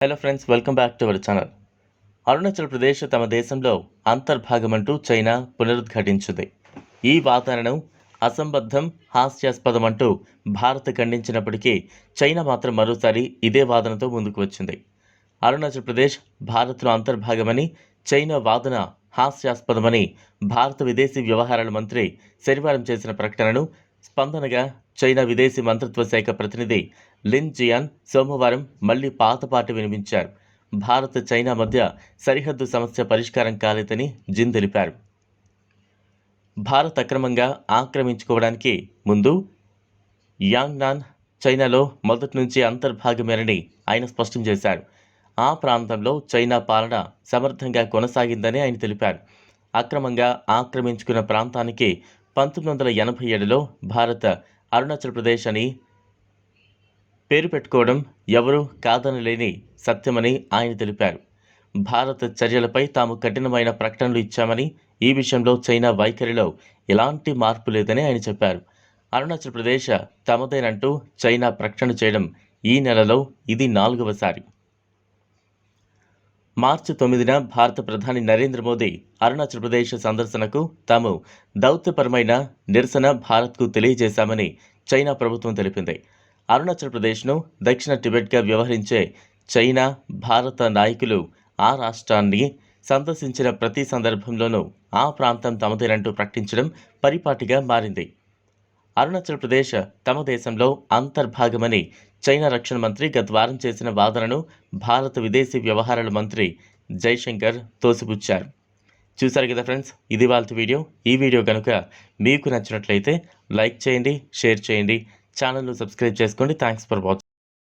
Hello friends welcome back to our channel Arunachal Pradesh తమ దేశంలో అంతర్భాగమంటూ China పునరుద్ఘాటించింది. ఈ వాదనను అసంబద్ధం హాస్యాస్పదమంటూ భారత్ ఖండించినప్పటికీ చైనా మాత్రం మరోసారి ఇదే వాదనతో ముందుకు వచ్చింది. అరుణాచల్ ప్రదేశ్ భారత్లో అంతర్భాగమని చైనా వాదన హాస్యాస్పదమని భారత విదేశీ వ్యవహారాల మంత్రి శనివారం చేసిన ప్రకటనను స్పందనగా చైనా విదేశీ మంత్రిత్వ శాఖ ప్రతినిధి లిన్ జియాన్ సోమవారం మళ్ళీ పాత పాట వినిపించారు. భారత్ చైనా మధ్య సరిహద్దు సమస్య పరిష్కారం కాలేదని జిన్ తెలిపారు. భారత్ అక్రమంగా ఆక్రమించుకోవడానికి ముందు యాంగ్నాన్ చైనాలో మొదటి నుంచి అంతర్భాగమేనని ఆయన స్పష్టం చేశారు. ఆ ప్రాంతంలో చైనా పాలన సమర్థంగా కొనసాగిందని ఆయన తెలిపారు. అక్రమంగా ఆక్రమించుకున్న ప్రాంతానికి పంతొమ్మిది వందల ఎనభై ఏడులో భారత అరుణాచల్ ప్రదేశ్ అని పేరు పెట్టుకోవడం ఎవరూ కాదనలేని సత్యమని ఆయన తెలిపారు. భారత చర్యలపై తాము కఠినమైన ప్రకటనలు ఇచ్చామని ఈ విషయంలో చైనా వైఖరిలో ఎలాంటి మార్పు లేదని ఆయన చెప్పారు. అరుణాచల్ ప్రదేశ్ తమదేనంటూ చైనా ప్రకటన చేయడం ఈ నెలలో ఇది నాలుగవసారి. మార్చి తొమ్మిదిన భారత ప్రధాని నరేంద్ర మోదీ అరుణాచల్ ప్రదేశ్ సందర్శనకు తాము దౌత్యపరమైన నిరసన భారత్కు తెలియజేశామని చైనా ప్రభుత్వం తెలిపింది. అరుణాచల్ ప్రదేశ్ను దక్షిణ టిబెట్గా వ్యవహరించే చైనా భారత నాయకులు ఆ రాష్ట్రాన్ని సందర్శించిన ప్రతి సందర్భంలోనూ ఆ ప్రాంతం తమదేనంటూ ప్రకటించడం పరిపాటిగా మారింది. అరుణాచల్ ప్రదేశ్ తమ దేశంలో అంతర్భాగమని చైనా రక్షణ మంత్రి గత వారం చేసిన వాదనను భారత విదేశీ వ్యవహారాల మంత్రి జైశంకర్ తోసిపుచ్చారు. చూశారు కదా ఫ్రెండ్స్ ఇది వాళ్ళ వీడియో. ఈ వీడియో కనుక మీకు నచ్చినట్లయితే లైక్ చేయండి షేర్ చేయండి. ఛానల్ను సబ్స్క్రైబ్ చేసుకోండి. Thanks for watching.